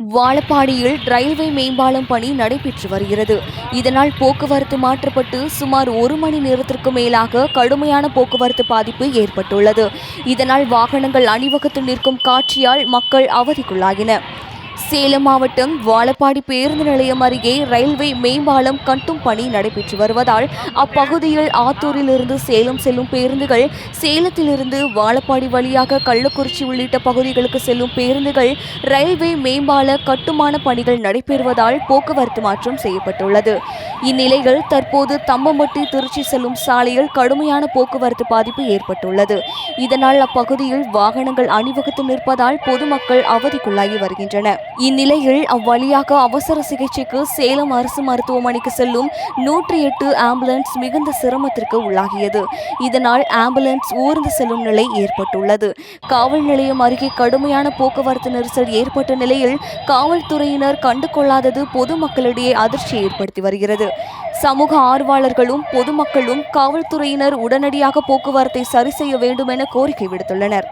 வாழப்பாடியில் railway மேம்பாலம் பணி நடைபெற்று வருகிறது. இதனால் போக்குவரத்து மாற்றப்பட்டு சுமார் ஒரு மணி நேரத்திற்கு மேலாக கடுமையான போக்குவரத்து பாதிப்பு ஏற்பட்டுள்ளது. இதனால் வாகனங்கள் அணிவகுத்து நிற்கும் காட்சியால் மக்கள் அவதிக்குள்ளாகின சேலம் மாவட்டம் வாழப்பாடி பேருந்து நிலையம் அருகே ரயில்வே மேம்பாலம் கட்டும் பணி நடைபெற்று வருவதால் அப்பகுதியில் ஆத்தூரிலிருந்து சேலம் செல்லும் பேருந்துகள் சேலத்திலிருந்து வாழப்பாடி வழியாக கள்ளக்குறிச்சி உள்ளிட்ட பகுதிகளுக்கு செல்லும் பேருந்துகள் ரயில்வே மேம்பால கட்டுமான பணிகள் நடைபெறுவதால் போக்குவரத்து மாற்றம் செய்யப்பட்டுள்ளது. இந்நிலையில் தற்போது தம்மம்பட்டி திருச்சி செல்லும் சாலையில் கடுமையான போக்குவரத்து பாதிப்பு ஏற்பட்டுள்ளது. இதனால் அப்பகுதியில் வாகனங்கள் அணிவகுத்து நிற்பதால் பொதுமக்கள் அவதிக்குள்ளாகி வருகின்றனர். இந்நிலையில் அவ்வழியாக அவசர சிகிச்சைக்கு சேலம் அரசு மருத்துவமனைக்கு செல்லும் நூற்றி எட்டு ஆம்புலன்ஸ் மிகுந்த சிரமத்திற்கு உள்ளாகியது. இதனால் ஆம்புலன்ஸ் ஊர்ந்து செல்லும் நிலை ஏற்பட்டுள்ளது. காவல் நிலையம் அருகே கடுமையான போக்குவரத்து நெரிசல் ஏற்பட்ட நிலையில் காவல்துறையினர் கண்டுகொள்ளாதது பொதுமக்களிடையே அதிர்ச்சியை ஏற்படுத்தி வருகிறது. சமூக ஆர்வலர்களும் பொதுமக்களும் காவல்துறையினர் உடனடியாக போக்குவரத்தை சரி செய்ய வேண்டும் என கோரிக்கை விடுத்துள்ளனர்.